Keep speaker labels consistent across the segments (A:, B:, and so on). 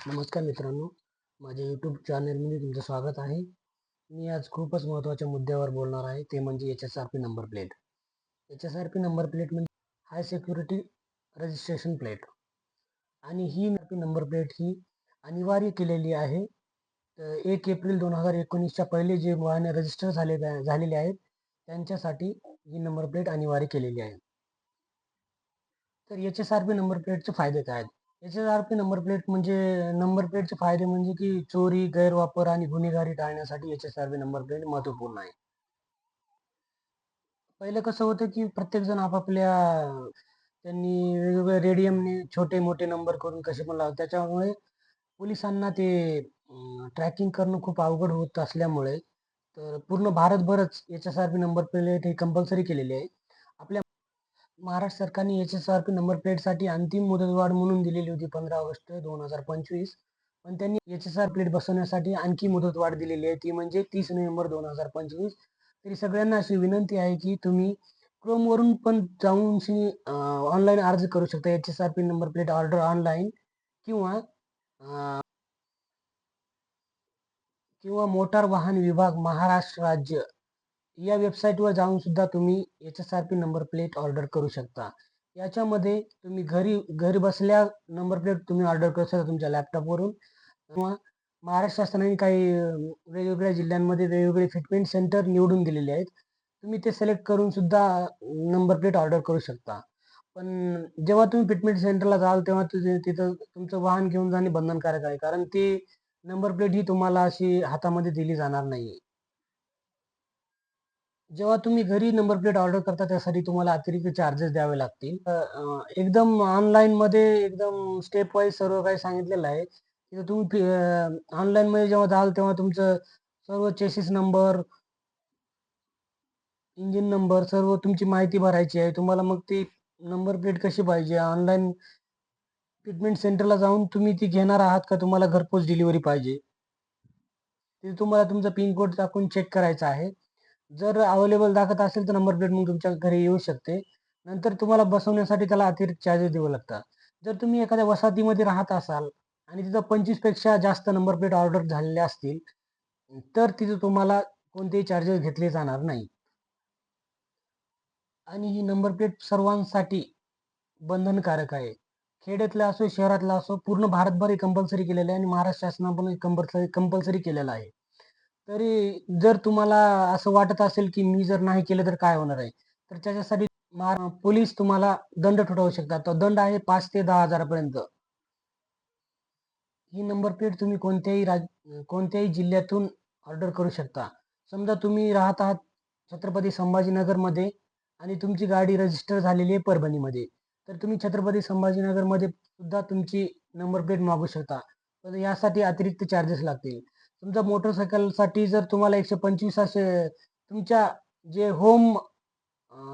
A: नमस्कार मित्रांनो माझ्या यूट्यूब चॅनलमध्ये तुमचं स्वागत आहे. मी आज खूपच महत्त्वाच्या मुद्द्यावर बोलणार आहे ते म्हणजे H S R P number plate H S R P number plate म्हणजे हाय सिक्युरिटी रजिस्ट्रेशन प्लेट आणि ही पी नंबर प्लेट ही अनिवार्य केलेली आहे. तर एक एप्रिल दोन हजार एकोणीसच्या पहिले जे वाहने रजिस्टर झाले झालेले आहेत त्यांच्यासाठी ही नंबर प्लेट अनिवार्य केलेली आहे. तर H S R P number प्लेटचे फायदे काय आहेत? एचएसआरपी नंबर प्लेट म्हणजे नंबर प्लेटचे फायदे म्हणजे की चोरी गैरवापर आणि गुन्हेगारी टाळण्यासाठी एच आर नंबर प्लेट महत्त्वपूर्ण आहे. पहिलं कसं होतं की प्रत्येकजण आपापल्या त्यांनी वेगवेगळ्या रेडियमने छोटे मोठे नंबर करून कसे पण लावतात. त्याच्यामुळे पोलिसांना ते ट्रॅकिंग करणं खूप अवघड होत असल्यामुळे तर पूर्ण भारतभरच H S R P number plate हे कंपल्सरी केलेली आहे. आपल्या महाराष्ट्र सरकारने H S R P number प्लेटसाठी अंतिम मुदतवाढ म्हणून दिलेली होती पंधरा ऑगस्ट दोन हजार पंचवीस. पण त्यांनी एच एस आर प्लेट बसवण्यासाठी आणखी मुदतवाढ दिलेली आहे. ती म्हणजे तीस नोव्हेंबर दोन हजार पंचवीस. तरी सगळ्यांना अशी विनंती आहे की तुम्ही क्रोमवरून पण जाऊन ऑनलाईन अर्ज करू शकता. H S R P number plate order online किंवा किंवा मोटार वाहन विभाग महाराष्ट्र राज्य या वेबसाईटवर जाऊन सुद्धा तुम्ही H S R P number plate order करू शकता. याच्यामध्ये तुम्ही घरी घरी बसल्या नंबर प्लेट तुम्ही ऑर्डर करू शकता तुमच्या लॅपटॉपवरून किंवा महाराष्ट्र शासनाने काही वेगवेगळ्या जिल्ह्यांमध्ये वेगवेगळे फिटमेंट सेंटर निवडून दिलेले आहेत. तुम्ही ते सिलेक्ट करून सुद्धा नंबर प्लेट ऑर्डर करू शकता. पण जेव्हा तुम्ही फिटमेंट सेंटरला जाल तेव्हा तिथं तुमचं वाहन घेऊन जाणे बंधनकारक आहे. कारण ती नंबर प्लेट ही तुम्हाला अशी हातामध्ये दिली जाणार नाही जेव्हा तुम्ही घरी नंबर प्लेट ऑर्डर करता त्यासाठी तुम्हाला अतिरिक्त चार्जेस द्यावे लागतील. एकदम ऑनलाईनमध्ये एकदम स्टेप वाईज सर्व काही सांगितलेलं आहे. तिथं तुम्ही ऑनलाईनमध्ये जेव्हा जाल तेव्हा तुमचं सर्व चेसिस नंबर इंजिन नंबर सर्व तुमची माहिती भरायची आहे. तुम्हाला मग ती नंबर प्लेट कशी पाहिजे? ऑनलाईन ट्रीटमेंट सेंटरला जाऊन तुम्ही ती घेणार आहात का? तुम्हाला घरपोच डिलिव्हरी पाहिजे. तिथे तुम्हाला तुमचा पिनकोड टाकून चेक करायचा आहे. जर अवेलेबल दाखवत असेल तर नंबर प्लेट मग तुमच्या घरी येऊ शकते. नंतर तुम्हाला बसवण्यासाठी त्याला अतिरिक्त चार्जेस द्यावे लागतात. जर तुम्ही एखाद्या वसाहतीमध्ये राहत असाल आणि तिथं पंचवीसपेक्षा जास्त नंबर प्लेट ऑर्डर झालेल्या असतील तर तिथं तुम्हाला कोणतेही चार्जेस घेतले जाणार नाही. आणि ही नंबर प्लेट सर्वांसाठी बंधनकारक आहे. खेड्यातला असो शहरातला असो पूर्ण भारतभर कंपल्सरी केलेलं आहे आणि महाराष्ट्र शासनाने कंपल्सरी कंपल्सरी केलेलं आहे. तरी जर तुम्हाला असं वाटत असेल की मी जर नाही केलं तर काय होणार आहे? तर त्याच्यासाठी पोलीस तुम्हाला दंड ठोठावू शकतात. तो दंड आहे पाच ते दहा हजारापर्यंत. ही नंबर प्लेट तुम्ही कोणत्याही राज कोणत्याही जिल्ह्यातून ऑर्डर करू शकता. समजा तुम्ही राहत आहात छत्रपती संभाजीनगरमध्ये आणि तुमची गाडी रजिस्टर झालेली आहे परभणीमध्ये. तर तुम्ही छत्रपती संभाजीनगरमध्ये सुद्धा तुमची नंबर प्लेट मागू शकता. तर यासाठी अतिरिक्त चार्जेस लागतील. तुमचा मोटरसायकलसाठी जर तुम्हाला एकशे पंचवीस असे तुमच्या जे होम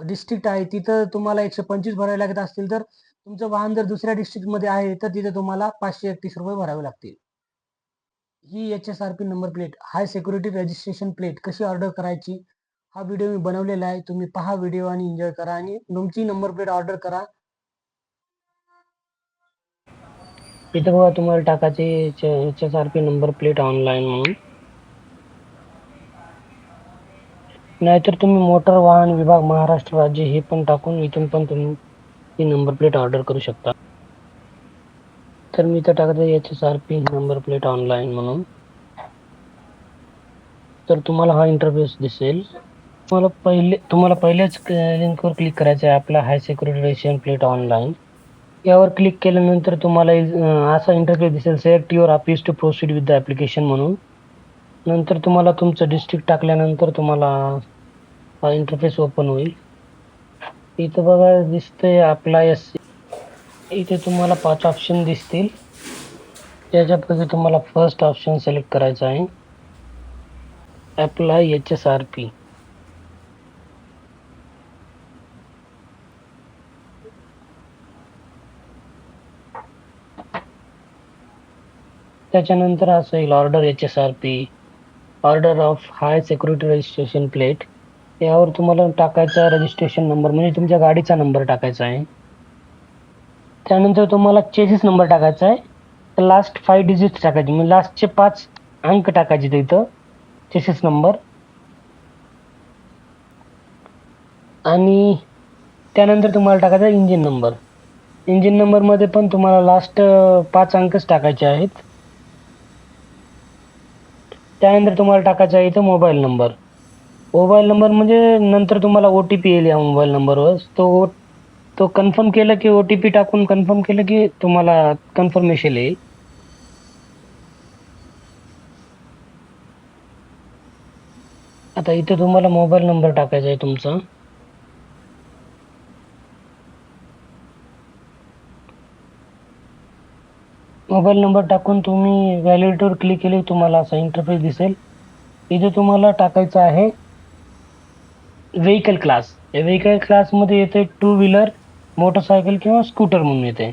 A: डिस्ट्रिक्ट आहे तिथं तुम्हाला एकशे पंचवीस भरावे लागत असतील तर तुमचं वाहन जर दुसऱ्या डिस्ट्रिक्टमध्ये आहे तर तिथे तुम्हाला पाचशे एकतीस रुपये भरावे लागतील. ही H S R P number plate high security registration plate कशी ऑर्डर करायची? हा व्हिडिओ मी बनवलेला आहे. तुम्ही पहा व्हिडिओ आणि एन्जॉय करा आणि तुमची नंबर प्लेट ऑर्डर करा. इथं बघा तुम्हाला टाकायचे H S R P number plate online म्हणून. नाहीतर तुम्ही मोटर वाहन विभाग महाराष्ट्र राज्य हे पण टाकून इथून पण तुम्ही ही नंबर प्लेट ऑर्डर करू शकता. तर मी इथं टाकत H S R P number plate online म्हणून. तर तुम्हाला हा इंटरफेस दिसेल. तुम्हाला पहिले तुम्हाला पहिल्याच लिंकवर क्लिक करायचं आहे आपला high security ration plate online यावर क्लिक केल्यानंतर तुम्हाला असा इंटरफेस दिसेल select your office to proceed with the application म्हणून. नंतर तुम्हाला तुमचं डिस्ट्रिक्ट टाकल्यानंतर तुम्हाला हा इंटरफेस ओपन होईल. इथं बघा दिसतंय आपला एस इथे तुम्हाला पाच ऑप्शन दिसतील. त्याच्यापैकी तुम्हाला फर्स्ट ऑप्शन सिलेक्ट करायचं आहे. Apply H S R P त्याच्यानंतर असं येईल order H S R P order of high security registration plate यावर तुम्हाला टाकायचा रजिस्ट्रेशन नंबर म्हणजे तुमच्या गाडीचा नंबर टाकायचा आहे. त्यानंतर तुम्हाला चेसिस नंबर टाकायचा आहे. लास्ट फाय डिजिट टाकायचे म्हणजे लास्टचे पाच अंक टाकायचे तिथं चेसिस नंबर आणि त्यानंतर तुम्हाला टाकायचा इंजिन नंबर इंजिन नंबरमध्ये पण तुम्हाला लास्ट पाच अंकच टाकायचे आहेत. त्यानंतर तुम्हाला टाकायचा आहे इथं मोबाईल नंबर मोबाईल नंबर म्हणजे नंतर तुम्हाला ओ टी पी येईल या मोबाईल नंबरवर तो तो कन्फर्म केलं की ओ टी पी टाकून कन्फर्म केलं की तुम्हाला कन्फर्मेशन येईल. आता इथे तुम्हाला मोबाईल नंबर टाकायचा आहे तुमचा. मोबाईल नंबर टाकून तुम्ही व्हॅलिडेटवर क्लिक केले तुम्हाला असा इंटरफेस दिसेल. इथे तुम्हाला टाकायचं आहे व्हेकल क्लास या व्हेकल क्लासमध्ये येते टू व्हीलर मोटरसायकल किंवा स्कूटर म्हणून येते.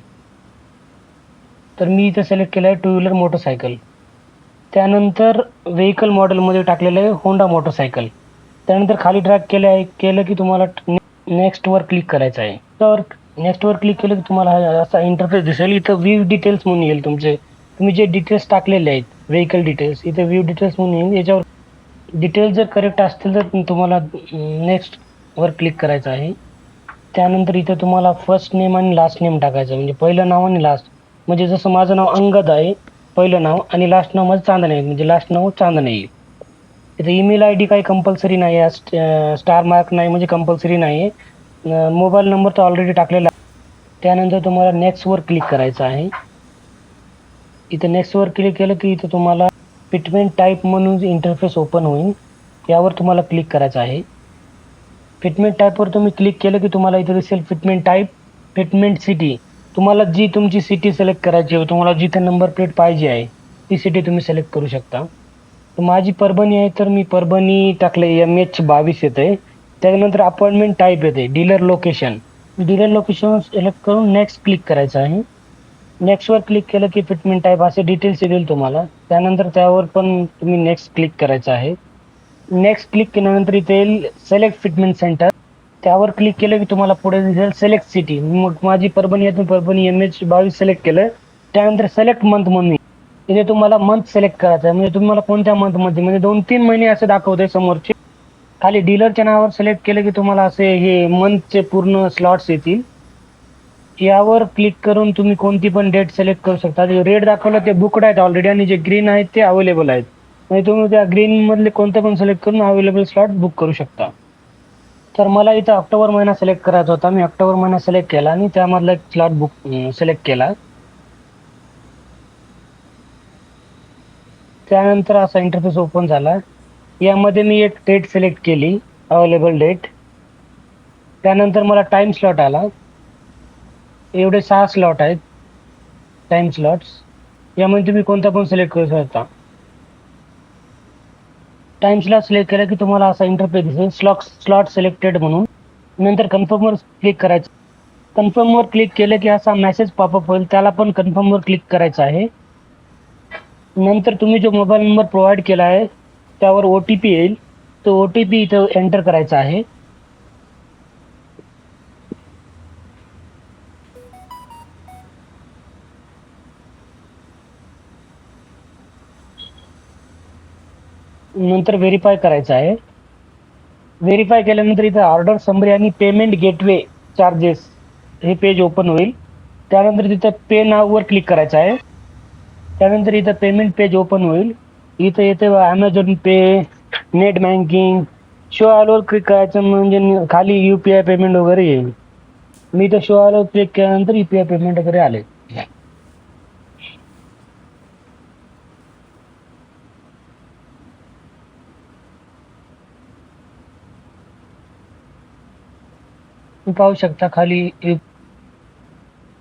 A: तर मी इथे सिलेक्ट केलं आहे टू व्हीलर मोटरसायकल त्यानंतर व्हेकल मॉडेलमध्ये टाकलेलं आहे होंडा मोटरसायकल त्यानंतर खाली ट्रॅक केलं आहे केलं की तुम्हाला नेक्स्टवर क्लिक करायचं आहे. तर नेक्स्टवर क्लिक केलं की तुम्हाला हा असा इंटरफेस दिसेल. इथं व्ह्यू डिटेल्स म्हणून येईल तुमचे. तुम्ही जे डिटेल्स टाकलेले आहेत व्हेकल डिटेल्स इथे व्ह्यू डिटेल्स म्हणून येईल. याच्यावर डिटेल्स जर करेक्ट असतील तर तुम्हाला नेक्स्ट वर क्लिक करायचं आहे. त्यानंतर इथं तुम्हाला फर्स्ट नेम आणि लास्ट नेम टाकायचं म्हणजे पहिलं नाव आणि लास्ट म्हणजे जसं माझं नाव अंगद आहे पहिलं नाव आणि लास्ट नाव माझं चांदणे आहे. म्हणजे लास्ट नाव चांदणे येईल इथं ईमेल आय डी काही कंपल्सरी नाही आहे स्टार मार्क नाही म्हणजे कंपल्सरी नाही आहे. मोबाईल नंबर तर ऑलरेडी टाकलेला आहे. त्यानंतर तुम्हाला नेक्स्टवर क्लिक करायचं आहे. इथं नेक्स्टवर क्लिक केलं की इथं तुम्हाला फिटमेंट टाईप म्हणून इंटरफेस ओपन होईल. यावर तुम्हाला क्लिक करायचं आहे. फिटमेंट टाईपवर तुम्ही क्लिक केलं की तुम्हाला इथं दिसेल फिटमेंट टाईप फिटमेंट सिटी तुम्हाला जी तुमची सिटी सिलेक्ट करायची आहे तुम्हाला जिथे नंबर प्लेट पाहिजे आहे ती सिटी तुम्ही सिलेक्ट करू शकता. तर माझी परभणी आहे तर मी परभणी टाकले एम एच बावीस येते त्यानंतर अपॉइंटमेंट टाईप येते. Dealer location dealer location select करून नेक्स्ट क्लिक करायचं आहे. नेक्स्टवर क्लिक केलं की फिटमेंट टाईप असे डिटेल्स येतील तुम्हाला. त्यानंतर त्यावर पण तुम्ही नेक्स्ट क्लिक करायचं आहे. नेक्स्ट क्लिक केल्यानंतर इथे येईल सिलेक्ट फिटमेंट सेंटर त्यावर क्लिक केलं की तुम्हाला पुढे दिसेल सिलेक्ट सिटी मग माझी परभणी आहे परभणी एम एच बावीस सिलेक्ट केलं. त्यानंतर सिलेक्ट मंथ म्हणून. इथे तुम्हाला मंथ सिलेक्ट करायचं आहे. म्हणजे तुम्हाला कोणत्या मंथमध्ये म्हणजे दोन तीन महिने असे दाखवते समोरचे. खाली डीलरच्या नावावर सिलेक्ट केलं की तुम्हाला असे हे मंथचे पूर्ण स्लॉट्स येतील. यावर क्लिक करून तुम्ही कोणती पण डेट सिलेक्ट करू शकता. जे रेड दाखवलं ते बुकड आहेत ऑलरेडी आणि जे ग्रीन आहेत ते अवेलेबल आहेत. म्हणजे तुम्ही त्या ग्रीनमधले कोणते पण सिलेक्ट करून अवेलेबल स्लॉट बुक करू शकता. तर मला इथं ऑक्टोबर महिना सिलेक्ट करायचा होता. मी ऑक्टोबर महिना सिलेक्ट केला आणि त्यामधला एक स्लॉट बुक सिलेक्ट केला. त्यानंतर असा इंटरफेस ओपन झाला. यामध्ये मी एक डेट सिलेक्ट केली अवेलेबल डेट त्यानंतर मला टाइम स्लॉट आला. एवढे सहा स्लॉट आहेत टाइम स्लॉट्स यामध्ये तुम्ही कोणता पण सिलेक्ट करू शकता. टाइम स्लॉट सिलेक्ट केला की तुम्हाला असा इंटरफेस दिसेल स्लॉट स्लॉट सिलेक्टेड म्हणून. नंतर कन्फर्मवर क्लिक करायचं. कन्फर्मवर क्लिक केलं की असा मेसेज पॉपअप होईल त्याला पण कन्फर्मवर क्लिक करायचं आहे. नंतर तुम्ही जो मोबाईल नंबर प्रोव्हाइड केला आहे त्यावर ओ टी पी येईल. तो ओ टी पी इथं एंटर करायचा आहे. नंतर व्हेरीफाय करायचं आहे. व्हेरीफाय केल्यानंतर इथं ऑर्डर समरी आणि पेमेंट गेटवे चार्जेस हे पेज ओपन होईल. त्यानंतर तिथं पे नाववर क्लिक करायचं आहे. त्यानंतर इथं पेमेंट पेज ओपन होईल. इथं येते Amazon Pay net banking show Alwar click करायचं म्हणजे खाली यू पी आय पेमेंट वगैरे येईल. मी इथं शो आलवर क्लिक केल्यानंतर यू पी आय पेमेंट वगैरे आले. तुम्ही पाहू शकता खाली यू-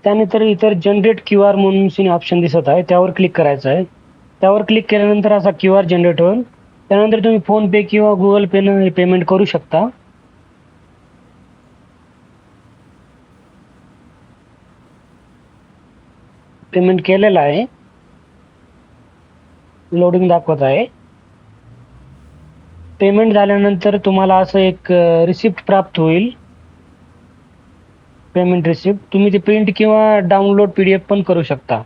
A: त्यानंतर इतर जनरेट क्यू आर म्हणून ऑप्शन दिसत आहे त्यावर क्लिक करायचं आहे. त्यावर क्लिक केल्यानंतर असा क्यू आर जनरेट होईल. त्यानंतर तुम्ही फोन पे किंवा गुगल पेनं पेमेंट करू शकता. पेमेंट केलेलं आहे. लोडिंग दाखवत आहे. पेमेंट झाल्यानंतर तुम्हाला असं एक रिसिप्ट प्राप्त होईल. पेमेंट रिसिप्ट तुम्ही ते प्रिंट किंवा डाउनलोड पी डी एफ पण करू शकता.